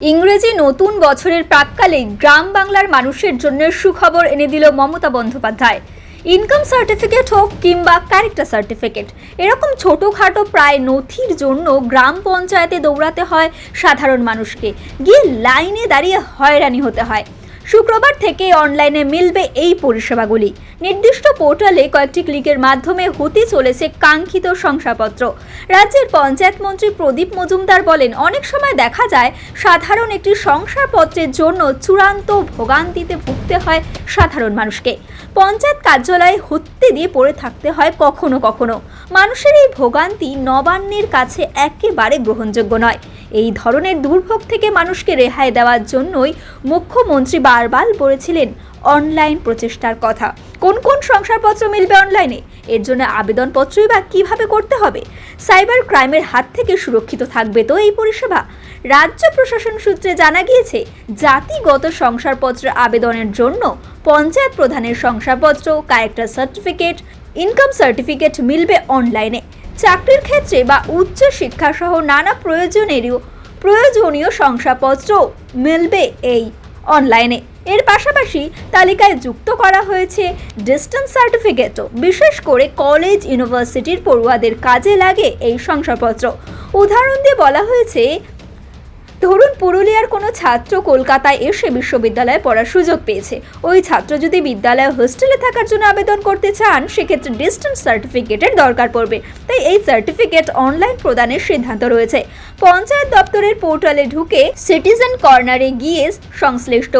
ইংরেজি নতুন বছরের প্রাককালে গ্রাম বাংলার মানুষের জন্য সুখবর এনে দিল মমতা বন্দ্যোপাধ্যায়। ইনকাম সার্টিফিকেট হোক কিংবা ক্যারেক্টার সার্টিফিকেট, এরকম ছোটোখাটো প্রায় নথির জন্য গ্রাম পঞ্চায়েতে দৌড়াতে হয় সাধারণ মানুষকে। গিয়ে লাইনে দাঁড়িয়ে হয়রানি হতে হয়। শুক্রবার থেকে অনলাইনে মিলবে এই পরিষেবাগুলি। নির্দিষ্ট পোর্টালে কয়েকটি ক্লিকের মাধ্যমে হতে চলেছে কাঙ্ক্ষিত শংসাপত্র। রাজ্যের পঞ্চায়েত মন্ত্রী প্রদীপ মজুমদার বলেন, অনেক সময় দেখা যায় সাধারণ একটি শংসাপত্রের জন্য চূড়ান্ত ভোগান্তিতে ভুগতে হয় সাধারণ মানুষকে। পঞ্চায়েত কার্যালয়ে হত্যে দিয়ে পড়ে থাকতে হয় কখনো কখনো। মানুষের এই ভোগান্তি নবান্নের কাছে একেবারে গ্রহণযোগ্য নয়। এই ধরনের দুর্ভোগ থেকে মানুষকে রেহাই দেওয়ার জন্যই মুখ্যমন্ত্রী বারবার বলেছিলেন অনলাইন প্রচেষ্টার কথা। কোন কোন শংসাপত্র মিলবে অনলাইনে? এর জন্য আবেদনপত্রই বা কীভাবে করতে হবে? সাইবার ক্রাইমের হাত থেকে সুরক্ষিত থাকবে তো এই পরিষেবা? রাজ্য প্রশাসন সূত্রে জানা গিয়েছে, জাতিগত শংসাপত্র আবেদনের জন্য পঞ্চায়েত প্রধানের শংসাপত্র ক্যারেক্টার সার্টিফিকেট ইনকাম সার্টিফিকেট মিলবে অনলাইনে। চাকরির ক্ষেত্রে বা উচ্চ শিক্ষা সহ নানা প্রয়োজনেরও প্রয়োজনীয় শংসাপত্র মিলবে এই অনলাইনে। এর পাশাপাশি তালিকায় যুক্ত করা হয়েছে ডিস্টেন্স সার্টিফিকেটও। বিশেষ করে কলেজ, ইউনিভার্সিটির পড়ুয়াদের কাজে লাগে এই শংসাপত্র। উদাহরণ দিয়ে বলা হয়েছে ধরুন পুরুলিয়ার কোনো ছাত্র কলকাতায় এসে বিশ্ববিদ্যালয়ে পড়ার সুযোগ পেয়েছে। ওই ছাত্র যদি বিদ্যালয়ে হোস্টেলে থাকার জন্য আবেদন করতে চান, সেক্ষেত্রে ডিস্টেন্স সার্টিফিকেটের দরকার পড়বে। তাই এই সার্টিফিকেট অনলাইন প্রদানের সিদ্ধান্ত রয়েছে। পঞ্চায়েত দপ্তরের পোর্টালে ঢুকে সিটিজেন কর্নারে গিয়ে সংশ্লিষ্ট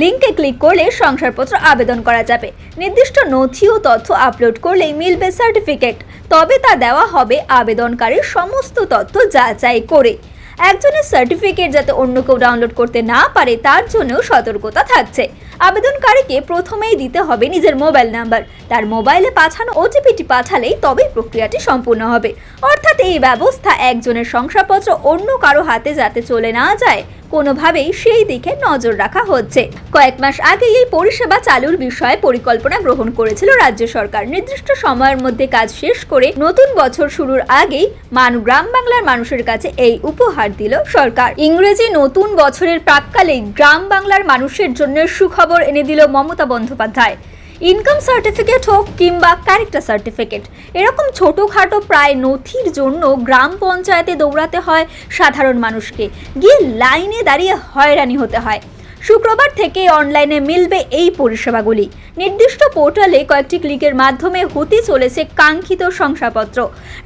লিঙ্কে ক্লিক করলে শংসাপত্র আবেদন করা যাবে। নির্দিষ্ট নথি ও তথ্য আপলোড করলেই মিলবে সার্টিফিকেট। তবে তা দেওয়া হবে আবেদনকারীর সমস্ত তথ্য যাচাই করে। একজনের সার্টিফিকেট যাতে অন্য কেউ ডাউনলোড করতে না পারে, তার জন্যও সতর্কতা থাকছে। আবেদনকারীকে প্রথমেই দিতে হবে নিজের মোবাইল নাম্বার তার মোবাইলে পাঠানো ওটিপিটি পাঠালেই তবেই প্রক্রিয়াটি সম্পূর্ণ হবে। অর্থাৎ এই ব্যবস্থা একজনের শংসাপত্র অন্য কারও হাতে যাতে চলে না যায় কোনোভাবেই সেই দিকে নজর রাখা হচ্ছে। কয়েক মাস আগে এই পরিষেবা চালুর বিষয়ে পরিকল্পনা গ্রহণ করেছিল রাজ্য সরকার। নির্দিষ্ট সময়ের মধ্যে কাজ শেষ করে নতুন বছর শুরুর আগেই মান গ্রাম বাংলার মানুষের কাছে এই উপহার দিল সরকার। ইংরেজি নতুন বছরের প্রাককালে গ্রাম বাংলার মানুষের জন্য সুখবর এনে দিল মমতা বন্দ্যোপাধ্যায়। ইনকাম সার্টিফিকেট হোক কিংবা ক্যারেক্টার সার্টিফিকেট এরকম ছোটোখাটো প্রায় নথির জন্য গ্রাম পঞ্চায়েতে দৌড়াতে হয় সাধারণ মানুষকে। গিয়ে লাইনে দাঁড়িয়ে হয়রানি হতে হয়। শুক্রবার থেকে অনলাইনে মিলবে এই পরিষেবাগুলি। নির্দিষ্ট পোর্টালে কয়েকটি ক্লিকের মাধ্যমে হতে চলেছে কাঙ্ক্ষিত শংসাপত্র।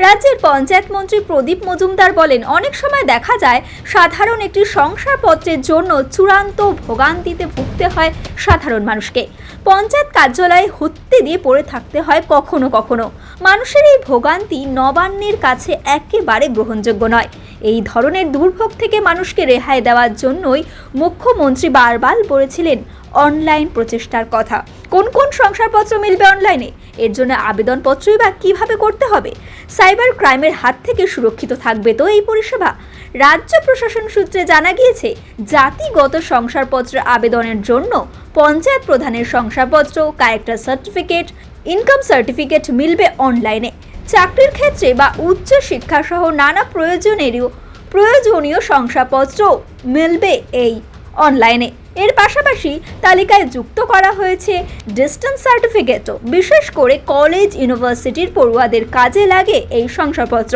রাজ্যের পঞ্চায়েত মন্ত্রী প্রদীপ মজুমদার বলেন, অনেক সময় দেখা যায় সাধারণ একটি শংসাপত্রের জন্য চূড়ান্ত ভোগান্তিতে ভুগতে হয় সাধারণ মানুষকে। পঞ্চায়েত কার্যালয়ে হত্যে দিয়ে পড়ে থাকতে হয় কখনো কখনো। মানুষের এই ভোগান্তি নবান্নের কাছে একেবারে গ্রহণযোগ্য নয়। এই ধরনের দুর্ভোগ থেকে মানুষকে রেহাই দেওয়ার জন্যই মুখ্যমন্ত্রী বারবার বলেছিলেন অনলাইন প্রচেষ্টার কথা। কোন কোন শংসাপত্র মিলবে অনলাইনে? এর জন্য আবেদনপত্রই বা কীভাবে করতে হবে? সাইবার ক্রাইমের হাত থেকে সুরক্ষিত থাকবে তো এই পরিষেবা? রাজ্য প্রশাসন সূত্রে জানা গিয়েছে, জাতিগত শংসাপত্র আবেদনের জন্য পঞ্চায়েত প্রধানের শংসাপত্র ক্যারেক্টার সার্টিফিকেট ইনকাম সার্টিফিকেট মিলবে অনলাইনে। চাকরির ক্ষেত্রে বা উচ্চ শিক্ষা সহ নানা প্রয়োজনেরও প্রয়োজনীয় শংসাপত্র মিলবে এই অনলাইনে। এর পাশাপাশি তালিকায় যুক্ত করা হয়েছে ডিস্টেন্স সার্টিফিকেটও বিশেষ করে কলেজ ইউনিভার্সিটির পড়ুয়াদের কাজে লাগে এই শংসাপত্র।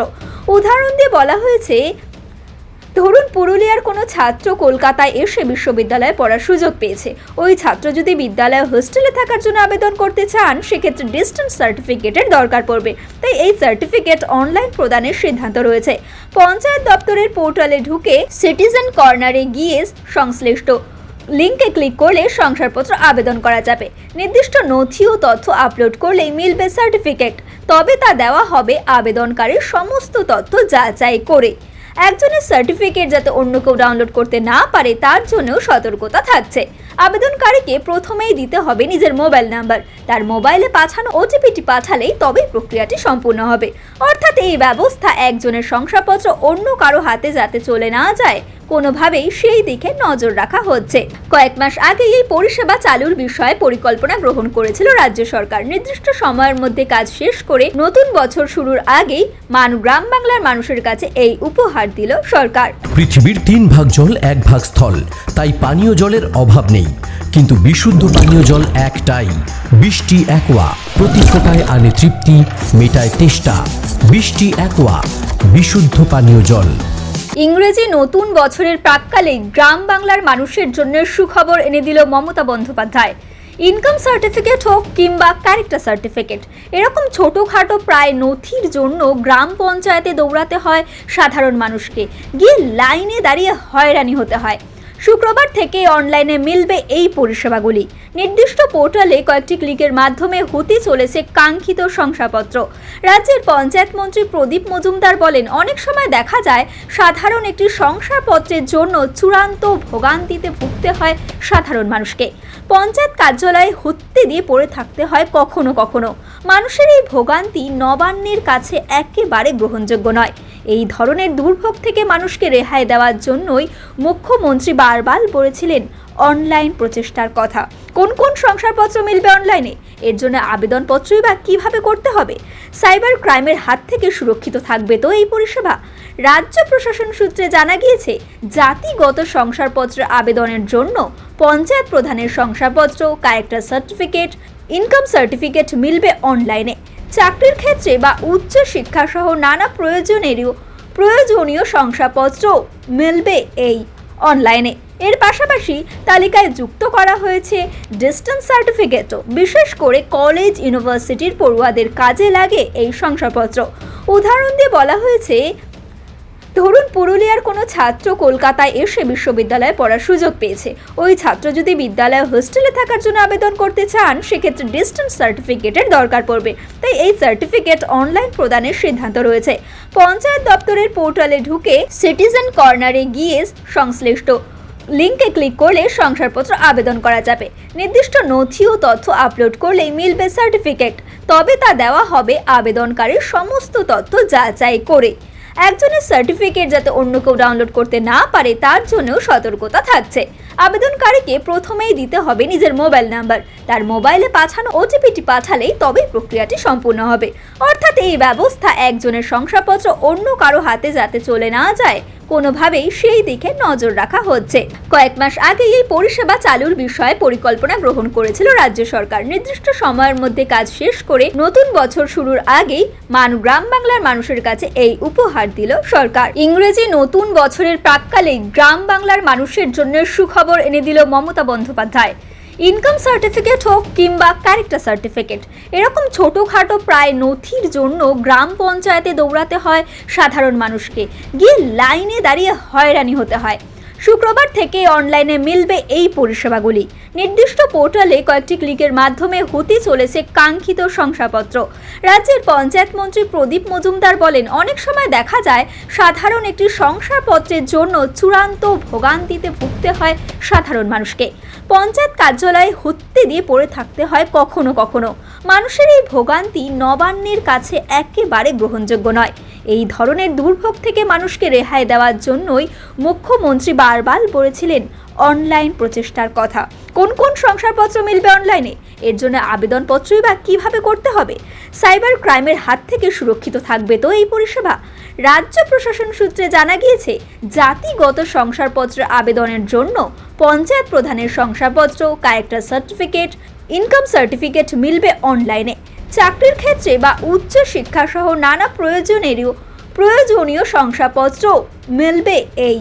উদাহরণ দিয়ে বলা হয়েছে, ধরুন পুরুলিয়ার কোনো ছাত্র কলকাতায় এসে বিশ্ববিদ্যালয়ে পড়ার সুযোগ পেয়েছে। ওই ছাত্র যদি বিদ্যালয়ে হোস্টেলে থাকার জন্য আবেদন করতে চান, সেক্ষেত্রে ডিস্টেন্স সার্টিফিকেটের দরকার পড়বে। তাই এই সার্টিফিকেট অনলাইন প্রদানের সিদ্ধান্ত রয়েছে। পঞ্চায়েত দপ্তরের পোর্টালে ঢুকে সিটিজেন কর্নারে গিয়ে সংশ্লিষ্ট লিঙ্কে ক্লিক করলে শংসাপত্র আবেদন করা যাবে। নির্দিষ্ট নথি ও তথ্য আপলোড করলেই মিলবে সার্টিফিকেট। তবে তা দেওয়া হবে আবেদনকারীর সমস্ত তথ্য যাচাই করে। একজনের সার্টিফিকেট যাতে অন্য কেউ ডাউনলোড করতে না পারে, তার জন্যও সতর্কতা থাকছে। আবেদনকারীকে প্রথমেই দিতে হবে নিজের মোবাইল নাম্বার। তার মোবাইলে পাঠানো ওটিপিটি পাঠালেই তবেই প্রক্রিয়াটি সম্পূর্ণ হবে। অর্থাৎ এই ব্যবস্থা একজনের শংসাপত্র অন্য কারও হাতে যাতে চলে না যায় কোনোভাবেই সেই দিকে নজর রাখা হচ্ছে। কয়েক মাস আগে এই পরিষেবা চালুর বিষয়ে পরিকল্পনা গ্রহণ করেছিল রাজ্য সরকার। নির্দিষ্ট সময়ের মধ্যে কাজ শেষ করে নতুন বছর শুরুর আগেই মান, গ্রাম বাংলার মানুষের কাছে এই উপহার দিল সরকার। পৃথিবীর তিন ভাগ জল, এক ভাগ স্থল। তাই পানীয় জলের অভাব নেই। কিন্তু বিশুদ্ধ পানীয় জল একটাই। বৃষ্টি একোয়া। প্রতি ফোটায় আনে তৃপ্তি, মেটায় তেষ্টা। বৃষ্টি একোয়া। বিশুদ্ধ পানীয় জল। ইংরেজি নতুন বছরের প্রাককালে গ্রাম বাংলার মানুষের জন্য সুখবর এনে দিল মমতা বন্দ্যোপাধ্যায়। ইনকাম সার্টিফিকেট হোক কিংবা ক্যারেক্টার সার্টিফিকেট, এরকম ছোটোখাটো প্রায় নথির জন্য গ্রাম পঞ্চায়েতে দৌড়াতে হয় সাধারণ মানুষকে। গিয়ে লাইনে দাঁড়িয়ে হয়রানি হতে হয়। শুক্রবার থেকে অনলাইনে মিলবে এই পরিষেবাগুলি। নির্দিষ্ট পোর্টালে কয়েকটি ক্লিকের মাধ্যমে হতে চলেছে কাঙ্ক্ষিত শংসাপত্র। রাজ্যের পঞ্চায়েত মন্ত্রী প্রদীপ মজুমদার বলেন, অনেক সময় দেখা যায় সাধারণ একটি শংসাপত্রের জন্য চূড়ান্ত ভোগান্তিতে ভুগতে হয় সাধারণ মানুষকে। পঞ্চায়েত কার্যালয়ে হত্যে দিয়ে পড়ে থাকতে হয় কখনো কখনো। মানুষের এই ভোগান্তি নবান্নের কাছে একেবারে গ্রহণযোগ্য নয়। এই ধরনের দুর্ভোগ থেকে মানুষকে রেহাই দেওয়ার জন্যই মুখ্যমন্ত্রী বারবার বলেছিলেন অনলাইন প্রচেষ্টার কথা। কোন কোন শংসাপত্র মিলবে অনলাইনে? এর জন্য আবেদনপত্রই বা কীভাবে করতে হবে? সাইবার ক্রাইমের হাত থেকে সুরক্ষিত থাকবে তো এই পরিষেবা? রাজ্য প্রশাসন সূত্রে জানা গিয়েছে, জাতিগত শংসাপত্র আবেদনের জন্য পঞ্চায়েত প্রধানের শংসাপত্র ক্যারেক্টার সার্টিফিকেট ইনকাম সার্টিফিকেট মিলবে অনলাইনে। চাকরির ক্ষেত্রে বা উচ্চ শিক্ষা সহ নানা প্রয়োজনেরও প্রয়োজনীয় শংসাপত্র মিলবে এই অনলাইনে। এর পাশাপাশি তালিকায় যুক্ত করা হয়েছে ডিস্টেন্স সার্টিফিকেটও। বিশেষ করে কলেজ, ইউনিভার্সিটির পড়ুয়াদের কাজে লাগে এই শংসাপত্র। উদাহরণ দিয়ে বলা হয়েছে ধরুন পুরুলিয়ার কোনো ছাত্র কলকাতায় এসে বিশ্ববিদ্যালয়ে পড়ার সুযোগ পেয়েছে। ওই ছাত্র যদি বিদ্যালয়ে হোস্টেলে থাকার জন্য আবেদন করতে চান, সেক্ষেত্রে ডিস্টেন্স সার্টিফিকেটের দরকার পড়বে। তাই এই সার্টিফিকেট অনলাইন প্রদানের সিদ্ধান্ত রয়েছে। পঞ্চায়েত দপ্তরের পোর্টালে ঢুকে সিটিজেন কর্নারে গিয়ে সংশ্লিষ্ট লিঙ্কে ক্লিক করলে শংসাপত্র আবেদন করা যাবে। নির্দিষ্ট নথি ও তথ্য আপলোড করলেই মিলবে সার্টিফিকেট। তবে তা দেওয়া হবে আবেদনকারীর সমস্ত তথ্য যাচাই করে। একজনের সার্টিফিকেট যাতে অন্য কেউ ডাউনলোড করতে না পারে, তার জন্যও সতর্কতা থাকছে। আবেদনকারীকে প্রথমেই দিতে হবে নিজের মোবাইল নাম্বার তার মোবাইলে পাঠানো ওটিপিটি পাঠালেই তবেই প্রক্রিয়াটি সম্পূর্ণ হবে। অর্থাৎ এই ব্যবস্থা একজনের শংসাপত্র অন্য কারও হাতে যাতে চলে না যায় কোনোভাবেই সেই দিকে নজর রাখা হচ্ছে। কয়েক মাস আগে এই পরিষেবা চালুর বিষয়ে পরিকল্পনা গ্রহণ করেছিল রাজ্য সরকার। নির্দিষ্ট সময়ের মধ্যে কাজ শেষ করে নতুন বছর শুরুর আগেই মান গ্রাম বাংলার মানুষের কাছে এই উপহার দিল সরকার। ইংরেজি নতুন বছরের প্রাককালে গ্রাম বাংলার মানুষের জন্য সুখবর এনে দিল মমতা বন্দ্যোপাধ্যায়। ইনকাম সার্টিফিকেট হোক কিংবা ক্যারেক্টার সার্টিফিকেট এরকম ছোটোখাটো প্রায় নথির জন্য গ্রাম পঞ্চায়েতে দৌড়াতে হয় সাধারণ মানুষকে। গিয়ে লাইনে দাঁড়িয়ে হয়রানি হতে হয়। শুক্রবার থেকে অনলাইনে মিলবে এই পরিষেবাগুলি। নির্দিষ্ট পোর্টালে কয়েকটি ক্লিকের মাধ্যমে হতে চলেছে কাঙ্ক্ষিত শংসাপত্র। রাজ্যের পঞ্চায়েত মন্ত্রী প্রদীপ মজুমদার বলেন, অনেক সময় দেখা যায় সাধারণ একটি শংসাপত্রের জন্য চূড়ান্ত ভোগান্তিতে ভুগতে হয় সাধারণ মানুষকে। পঞ্চায়েত কার্যালয়ে হত্যে দিয়ে পড়ে থাকতে হয় কখনো কখনো। মানুষের এই ভোগান্তি নবান্নের কাছে একেবারে গ্রহণযোগ্য নয়। এই ধরনের দুর্ভোগ থেকে মানুষকে রেহাই দেওয়ার জন্যই মুখ্যমন্ত্রী বারবার বলেছিলেন অনলাইন প্রচেষ্টার কথা। কোন কোন শংসাপত্র মিলবে অনলাইনে? এর জন্য আবেদনপত্রই বা কীভাবে করতে হবে? সাইবার ক্রাইমের হাত থেকে সুরক্ষিত থাকবে তো এই পরিষেবা? রাজ্য প্রশাসন সূত্রে জানা গিয়েছে, জাতিগত শংসাপত্র আবেদনের জন্য পঞ্চায়েত প্রধানের শংসাপত্র ক্যারেক্টার সার্টিফিকেট ইনকাম সার্টিফিকেট মিলবে অনলাইনে। চাকরির ক্ষেত্রে বা উচ্চ শিক্ষা সহ নানা প্রয়োজনেরও প্রয়োজনীয় শংসাপত্র মিলবে এই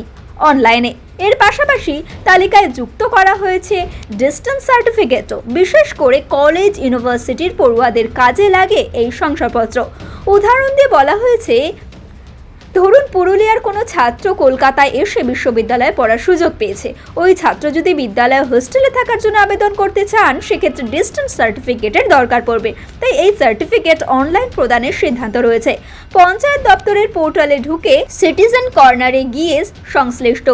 অনলাইনে। এর পাশাপাশি তালিকায় যুক্ত করা হয়েছে ডিস্টেন্স সার্টিফিকেটও। বিশেষ করে কলেজ, ইউনিভার্সিটির পড়ুয়াদের কাজে লাগে এই শংসাপত্র। উদাহরণ দিয়ে বলা হয়েছে ধরুন পুরুলিয়ার কোনো ছাত্র কলকাতায় এসে বিশ্ববিদ্যালয়ে পড়ার সুযোগ পেয়েছে। ওই ছাত্র যদি বিদ্যালয়ে হোস্টেলে থাকার জন্য আবেদন করতে চান, সেক্ষেত্রে ডিস্টেন্স সার্টিফিকেটের দরকার পড়বে। তাই এই সার্টিফিকেট অনলাইন প্রদানের সিদ্ধান্ত রয়েছে। পঞ্চায়েত দপ্তরের পোর্টালে ঢুকে সিটিজেন কর্নারে গিয়ে সংশ্লিষ্ট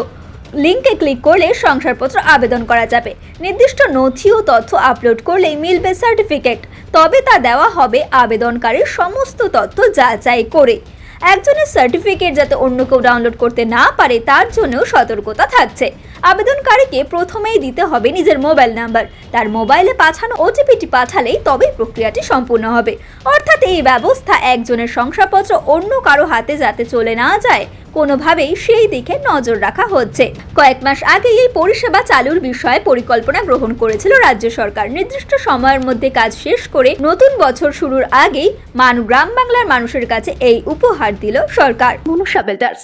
লিঙ্কে ক্লিক করলে শংসাপত্র আবেদন করা যাবে। নির্দিষ্ট নথি ও তথ্য আপলোড করলেই মিলবে সার্টিফিকেট। তবে তা দেওয়া হবে আবেদনকারীর সমস্ত তথ্য যাচাই করে। একজনের সার্টিফিকেট যাতে অন্য কেউ ডাউনলোড করতে না পারে তার জন্যও সতর্কতা থাকছে। আবেদনকারীকে প্রথমেই দিতে হবে নিজের মোবাইল নাম্বার। তার মোবাইলে পাঠানো ওটিপিটি পাঠালেই তবেই প্রক্রিয়াটি সম্পূর্ণ হবে। অর্থাৎ এই ব্যবস্থা একজনের শংসাপত্র অন্য কারও হাতে যাতে চলে না যায়, কোনোভাবেই সেই দিকে নজর রাখা হচ্ছে। কয়েক মাস আগে এই পরিষেবা চালুর বিষয়ে পরিকল্পনা গ্রহণ করেছিল রাজ্য সরকার। নির্দিষ্ট সময়ের মধ্যে কাজ শেষ করে নতুন বছর শুরুর আগেই মান গ্রাম বাংলার মানুষের কাছে এই উপহার দিল সরকার। Manusha builders.